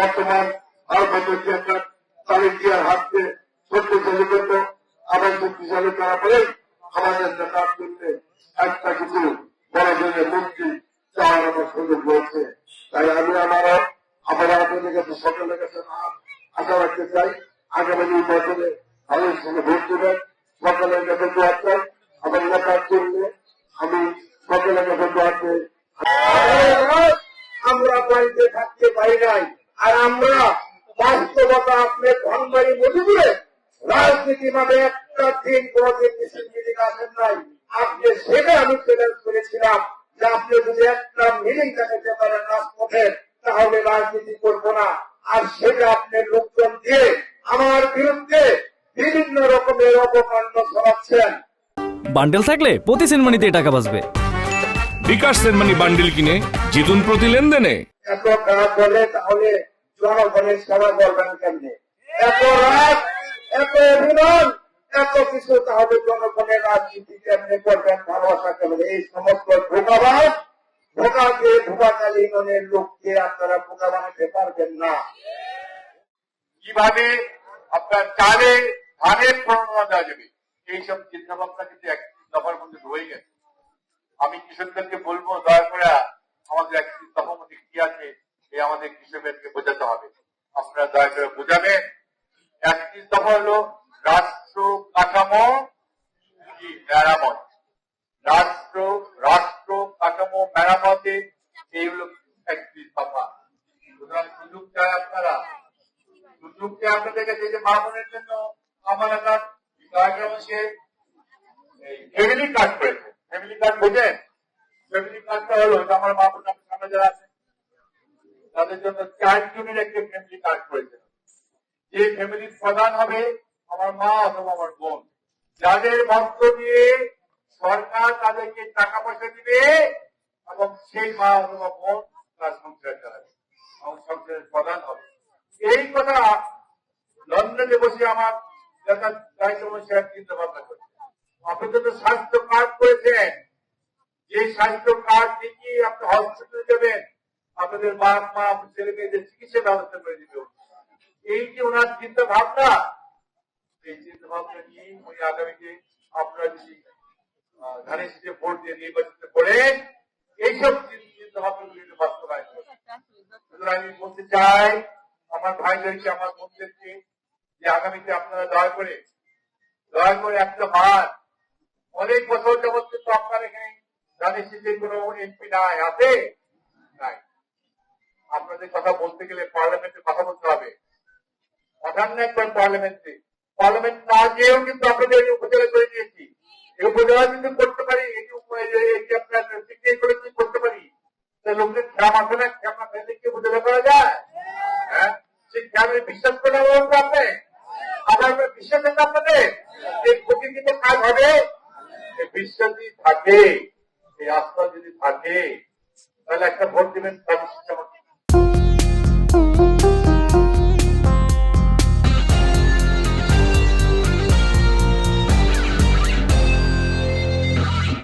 বর্তমান তারিখ জিয়ার হাতকে শক্তিশালী করতো আবার শক্তিশালী করা পরে আমাদের নেতার জন্য একটা কিছু বড় জনের মুক্তি চাওয়ার আমার সুযোগ রয়েছে। তাই আমি আমরা আপনাদের কাছে, সকলের কাছে আশা রাখতে চাই, আগামী নির্বাচনে আমাদের সঙ্গে ভোট দেবেন। সকলের কাছে দোয়া চাই, আমার নেতার জন্য আমি সকলের কাছে দোয়া চাই। আমরা বাড়িতে থাকতে পারি নাই। আর আমরা বাস্তবতা আপনার ধনবাড়ি মজুরে রাজনীতি মানে একটা দিন কোনদিন মিছিল মিটিং আসেন নাই। আপনি সেটা আমি চ্যালেঞ্জ করেছিলাম যে আপনি যদি একটা মিটিং দেখাতে পারেন রাজপথে তাহলে রাজনীতি করব না। আর সেটা আপনার লোকজন দিয়ে আমার বিরুদ্ধে বিভিন্ন রকমের অপকাণ্ড ছড়াচ্ছেন। বান্ডেল থাকলে প্রতি সেনমানিতে টাকা বাঁচবে। বিকাশ সেনমানি বান্ডিল কিনে জিতুন প্রতি লেনদেনে। এত খারাপ বলে, তাহলে জনগণের সেবা করবেন কেমনে? এত রাত এত অভিমান, এত কিছু, তাহলে জনগণের রাজনীতি কেমনে করবেন? ভালোবাসা কেমন? এই সমস্ত ধোকাবাজ, ধোকাকে ধোকাকালী মনের লোককে আপনারা ধোকা বানাতে পারবেন না। কীভাবে? আপনার চালে ধানের প্রণোদনা দেওয়া যাবে এইসব চিন্তা ভাবনা কিন্তু একত্রিশ দফার মধ্যে রয়ে গেছে। আমি কৃষকদেরকে বলব দয়া করে আমাদের একত্রিশ দফার মধ্যে কি আছে এই আমাদের কৃষকদেরকে বোঝাতে হবে। আপনারা দয়া করে বোঝাবেন। একত্রিশ দফা হলো রাষ্ট্র কাঠামো মেরামত? রাষ্ট্র রাষ্ট্র কাঠামো মেরামতে এই হলো একত্রিশ আপনারা। আপনাদের কাছে জন্য আমার বিধায়ককে ফ্যামিলি কার্ড করেছে। ফ্যামিলি কার্ড বোঝেন? ফ্যামিলি কার্ডটা হলো আমার মা বোন যারা তাদের জন্য চারজনের একটা ফ্যামিলি কার্ড করেছে যে ফ্যামিলির প্রধান হবে আমার মা অথবা আমার বোন। যাদের মন্ত্র দিয়ে সরকার তাদেরকে টাকা পয়সা দিবে এবং সেই মা অথবা বোন তার সংসার চালাবে। এবং সংসারের প্রধান হবে। এই কথা লন্ডনে বসে আমার চিন্তা ভাবনা করছে আপনাদের তো স্বাস্থ্য কার্ড করেছেন। যে স্বাস্থ্য কার্ড দেখিয়ে আপনি হসপিটালে যাবেন আপনাদের বাপ মা ছেলে মেয়েদের চিকিৎসা ব্যবস্থা করে দিবে এই যে ওনার চিন্তা ভাবনা এই চিন্তা ভাবনা নিয়ে উনি আগামীতে আপনারা শীষে ভোট দিয়ে নির্বাচিত করেন, এইসব চিন্তা ভাবনাগুলি বাস্তবায়ন করবেন আমি বলতে চাই, আমার ভাইদেরকে আমার বোনদেরকে যে আগামীতে আপনারা দয়া করে দয়া করে একটা মান অনেক বছর যাবত কিন্তু আপনার এখানে ধানের শীষের কোন এমপি নাই, আছে? আপনাদের কথা বলতে গেলে পার্লামেন্টে কথা বলতে হবে। কথা না একবার পার্লামেন্টে পার্লামেন্ট না গিয়েও কিন্তু আপনাদের উপজেলা করে দিয়েছি এই উপজেলা কিন্তু করতে পারি যে যে- যে আপনার করতে পারি? লোকদের খেয়াম আছে না? খেয়াম না কি উপজেলা করা যায়? হ্যাঁ? সেই খেয়ামে বিশ্বাস করে বলব আপনি আমার বিশ্বাস আছে আপনাদের? এই প্রকৃতিত কাজ হবে? বিশ্বাস থাকে, এই আস্থা যদি থাকে, তাহলে একটা ভোট দিবেন শিক্ষা